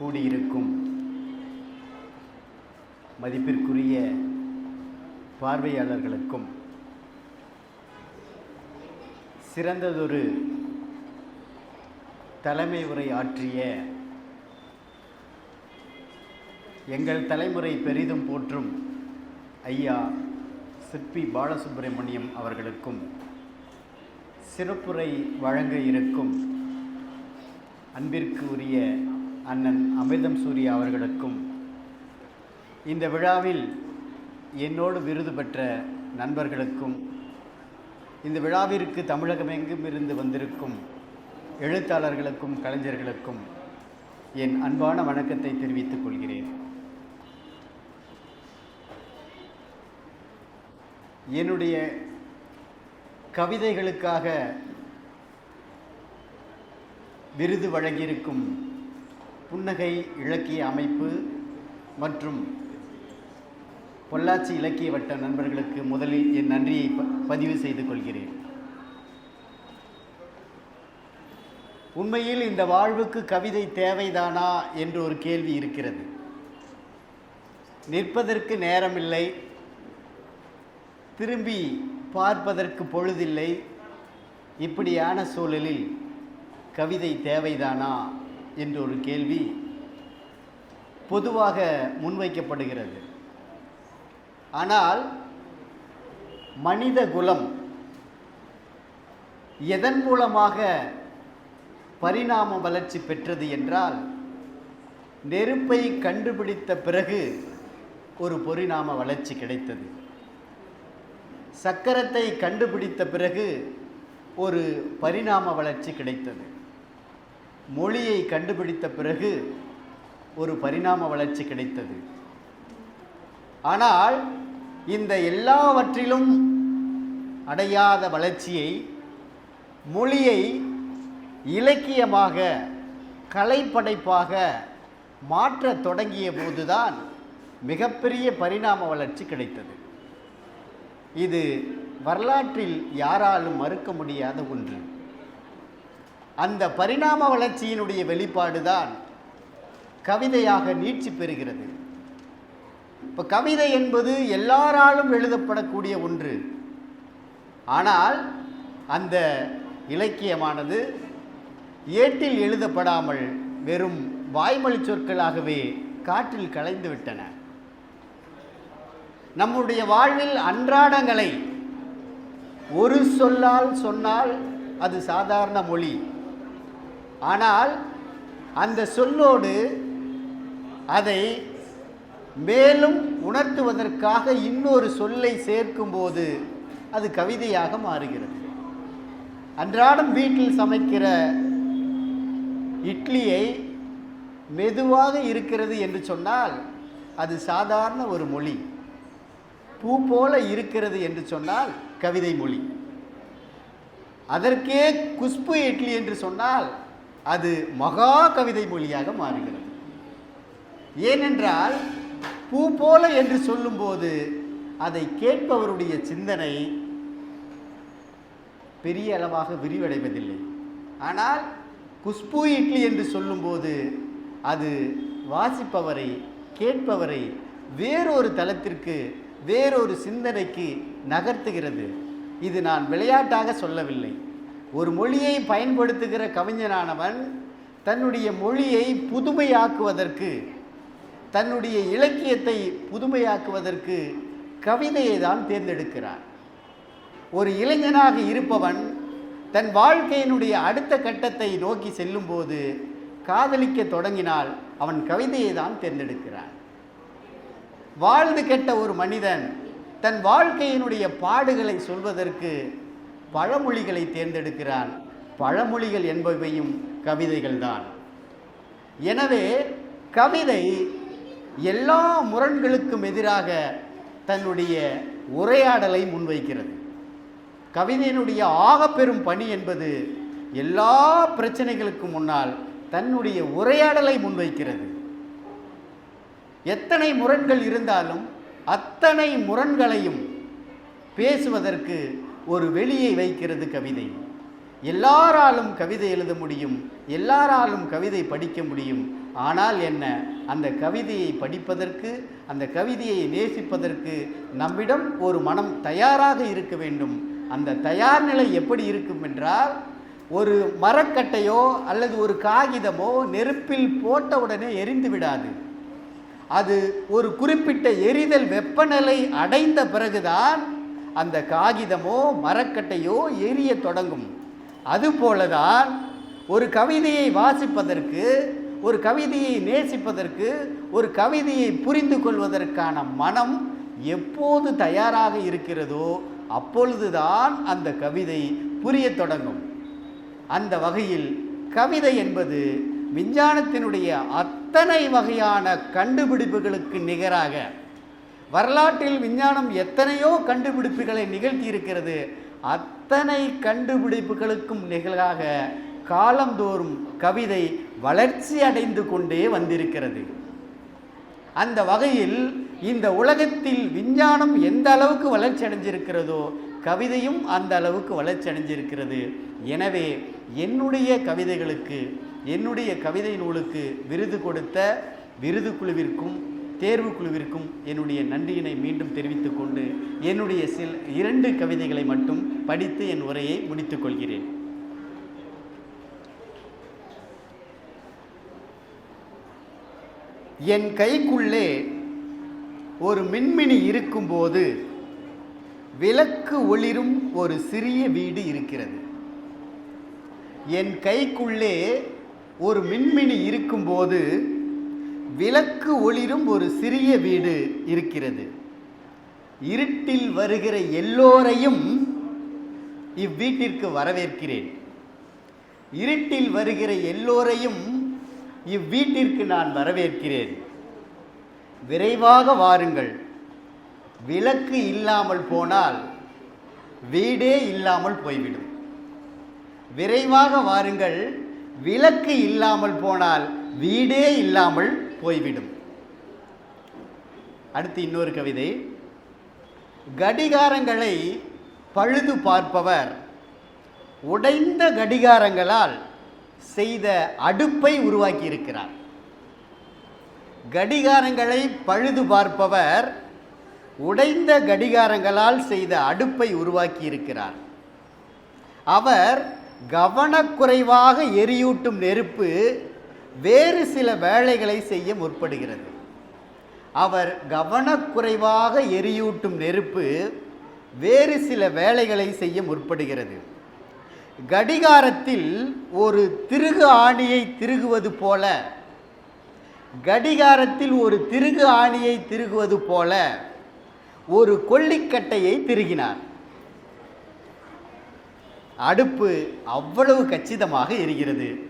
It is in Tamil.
கூடியிருக்கும். மதிப்பிற்குரிய பார்வையாளர்களுக்கும் சிறந்ததொரு தலைமை உரை ஆற்றிய எங்கள் தலைமுறை பெரிதும் போற்றும் ஐயா சிற்பி பாலசுப்பிரமணியம் அவர்களுக்கும் சிறப்புரை வழங்க இருக்கும் அன்பிற்கு உரிய அண்ணன் அமிர்தம் சூர்யா அவர்களுக்கும் இந்த விழாவில் என்னோடு விருது பெற்ற நண்பர்களுக்கும் இந்த விழாவிற்கு தமிழகமெங்கும் இருந்து வந்திருக்கும் எழுத்தாளர்களுக்கும் கலைஞர்களுக்கும் என் அன்பான வணக்கத்தை தெரிவித்துக் கொள்கிறேன். என்னுடைய கவிதைகளுக்காக விருது வழங்கியிருக்கும் புன்னகை இலக்கிய அமைப்பு மற்றும் பொள்ளாச்சி இலக்கிய வட்ட நண்பர்களுக்கு முதலில் என் நன்றியை ப- பதிவு செய்து கொள்கிறேன். உண்மையில் இந்த வாழ்வுக்கு கவிதை தேவைதானா என்று ஒரு கேள்வி இருக்கிறது. நிற்பதற்கு நேரமில்லை திரும்பி பார்ப்பதற்கு பொழுதில்லை இப்படியான சூழலில் கவிதை தேவைதானா என்ற ஒரு கேள்வி பொதுவாக முன்வைக்கப்படுகிறது. ஆனால் மனித குலம் எதன் மூலமாக பரிணாம வளர்ச்சி பெற்றது என்றால் நெருப்பை கண்டுபிடித்த பிறகு ஒரு பரிணாம வளர்ச்சி கிடைத்தது. சக்கரத்தை கண்டுபிடித்த பிறகு ஒரு பரிணாம வளர்ச்சி கிடைத்தது. மொழியை கண்டுபிடித்த பிறகு ஒரு பரிணாம வளர்ச்சி கிடைத்தது. ஆனால் இந்த எல்லாவற்றிலும் அடையாத வளர்ச்சியை மொழியை இலக்கியமாக கலைப்படைப்பாக மாற்றத் தொடங்கிய போதுதான் மிகப்பெரிய பரிணாம வளர்ச்சி கிடைத்தது. இது வரலாற்றில் யாராலும் மறுக்க முடியாத ஒன்று. அந்த பரிணாம வளர்ச்சியினுடைய வெளிப்பாடு தான் கவிதையாக நீட்சி பெறுகிறது. இப்போ கவிதை என்பது எல்லாராலும் எழுதப்படக்கூடிய ஒன்று. ஆனால் அந்த இலக்கியமானது ஏட்டில் எழுதப்படாமல் வெறும் வாய்மொழி சொற்களாகவே காற்றில் கலைந்துவிட்டன. நம்முடைய வாழ்வில் அன்றாடங்களை ஒரு சொல்லால் சொன்னால் அது சாதாரண மொழி. ஆனால் அந்த சொல்லோடு அதை மேலும் உணர்த்துவதற்காக இன்னொரு சொல்லை சேர்க்கும்போது அது கவிதையாக மாறுகிறது. அன்றாடம் வீட்டில் சமைக்கிற இட்லியை மெதுவாக இருக்கிறது என்று சொன்னால் அது சாதாரண ஒரு மொழி. பூ போல இருக்கிறது என்று சொன்னால் கவிதை மொழி. அதற்கே குஷ்பு இட்லி என்று சொன்னால் அது மகா கவிதை மொழியாக மாறுகிறது. ஏனென்றால் பூ போல என்று சொல்லும்போது அதை கேட்பவருடைய சிந்தனை பெரிய அளவாக விரிவடைவதில்லை. ஆனால் குஷ்பு இட்லி என்று சொல்லும்போது அது வாசிப்பவரை கேட்பவரை வேறொரு தளத்திற்கு வேறொரு சிந்தனைக்கு நகர்த்துகிறது. இது நான் விளையாட்டாக சொல்லவில்லை. ஒரு மொழியை பயன்படுத்துகிற கவிஞனானவன் தன்னுடைய மொழியை புதுமையாக்குவதற்கு தன்னுடைய இலக்கியத்தை புதுமையாக்குவதற்கு கவிதையை தான் தேர்ந்தெடுக்கிறான் ஒரு இளைஞனாக இருப்பவன் தன் வாழ்க்கையினுடைய அடுத்த கட்டத்தை நோக்கி செல்லும்போது காதலிக்க தொடங்கினால் அவன் கவிதையை தான் தேர்ந்தெடுக்கிறான். வாழ்ந்து கெட்ட ஒரு மனிதன் தன் வாழ்க்கையினுடைய பாடுகளை சொல்வதற்கு பழமொழிகளை தேர்ந்தெடுக்கிறான். பழமொழிகள் என்பவையும் கவிதைகள்தான். எனவே கவிதை எல்லா முரண்களுக்கும் எதிராக தன்னுடைய உரையாடலை முன்வைக்கிறது. கவிதையினுடைய ஆகப்பெரும் பணி என்பது எல்லா பிரச்சனைகளுக்கும் முன்னால் தன்னுடைய உரையாடலை முன்வைக்கிறது. எத்தனை முரண்கள் இருந்தாலும் அத்தனை முரண்களையும் பேசுவதற்கு ஒரு வெளியை வைக்கிறது கவிதை. எல்லாராலும் கவிதை எழுத முடியும் எல்லாராலும் கவிதை படிக்க முடியும். ஆனால் என்ன? அந்த கவிதையை படிப்பதற்கு அந்த கவிதையை நேசிப்பதற்கு நம்மிடம் ஒரு மனம் தயாராக இருக்க வேண்டும். அந்த தயார் நிலை எப்படி இருக்கும் என்றால் ஒரு மரக்கட்டையோ அல்லது ஒரு காகிதமோ நெருப்பில் போட்டவுடனே எரிந்து விடாது. அது ஒரு குறிப்பிட்ட எரிதல் வெப்பநிலை அடைந்த பிறகுதான் அந்த காகிதமோ மரக்கட்டையோ எரிய தொடங்கும். அதுபோலதான் ஒரு கவிதையை வாசிப்பதற்கு ஒரு கவிதையை நேசிப்பதற்கு ஒரு கவிதையை புரிந்து கொள்வதற்கான மனம் எப்போது தயாராக இருக்கிறதோ அப்பொழுதுதான் அந்த கவிதை புரியத் தொடங்கும். அந்த வகையில் கவிதை என்பது விஞ்ஞானத்தினுடைய அத்தனை வகையான கண்டுபிடிப்புகளுக்கு நிகராக வரலாற்றில் விஞ்ஞானம் எத்தனையோ கண்டுபிடிப்புகளை நிகழ்த்தி இருக்கிறது அத்தனை கண்டுபிடிப்புகளுக்கும் நிகழாக காலந்தோறும் கவிதை வளர்ச்சி அடைந்து கொண்டே வந்திருக்கிறது. அந்த வகையில் இந்த உலகத்தில் விஞ்ஞானம் எந்த அளவுக்கு வளர்ச்சி அடைஞ்சிருக்கிறதோ கவிதையும் அந்த அளவுக்கு வளர்ச்சி அடைஞ்சிருக்கிறது. எனவே என்னுடைய கவிதைகளுக்கு என்னுடைய கவிதை நூலுக்கு விருது கொடுத்த விருது குழுவிற்கும் தேர்வு குழுவிற்கும் என்னுடைய நன்றியினை மீண்டும் தெரிவித்துக் கொண்டு என்னுடைய சில இரண்டு கவிதைகளை மட்டும் படித்து என் உரையை முடித்துக் கொள்கிறேன். என் கைக்குள்ளே ஒரு மின்மினி இருக்கும்போது விளக்கு ஒளிரும் ஒரு சிறிய வீடு இருக்கிறது. என் கைக்குள்ளே ஒரு மின்மினி இருக்கும்போது விளக்கு ஒளிரும் ஒரு சிறிய வீடு இருக்கிறது. இருட்டில் வருகிற எல்லோரையும் இவ்வீட்டிற்கு வரவேற்கிறேன். இருட்டில் வருகிற எல்லோரையும் இவ்வீட்டிற்கு நான் வரவேற்கிறேன். விரைவாக வாருங்கள். விளக்கு இல்லாமல் போனால் வீடே இல்லாமல் போய்விடும். விரைவாக வாருங்கள். விளக்கு இல்லாமல் போனால் வீடே இல்லாமல் போய்விடும். அடுத்து இன்னொரு கவிதை. கடிகாரங்களை பழுது பார்ப்பவர். உடைந்த கடிகாரங்களால் செய்த அடுப்பை உருவாக்கி இருக்கிறார் கடிகாரங்களை பழுது பார்ப்பவர் உடைந்த கடிகாரங்களால் செய்த அடுப்பை உருவாக்கியிருக்கிறார். அவர் கவனக்குறைவாக எரியூட்டும் நெருப்பு வேறு சில வேலைகளை செய்ய முற்படுகிறது. அவர் கவனக்குறைவாக எரியூட்டும் நெருப்பு வேறு சில வேலைகளை செய்ய முற்படுகிறது. கடிகாரத்தில் ஒரு திருகு ஆணியை திருகுவது போல கடிகாரத்தில் ஒரு திருகு ஆணியை திருகுவது போல ஒரு கொல்லிக்கட்டையை திருகினார். அடுப்பு அவ்வளவு கச்சிதமாக இருக்கிறது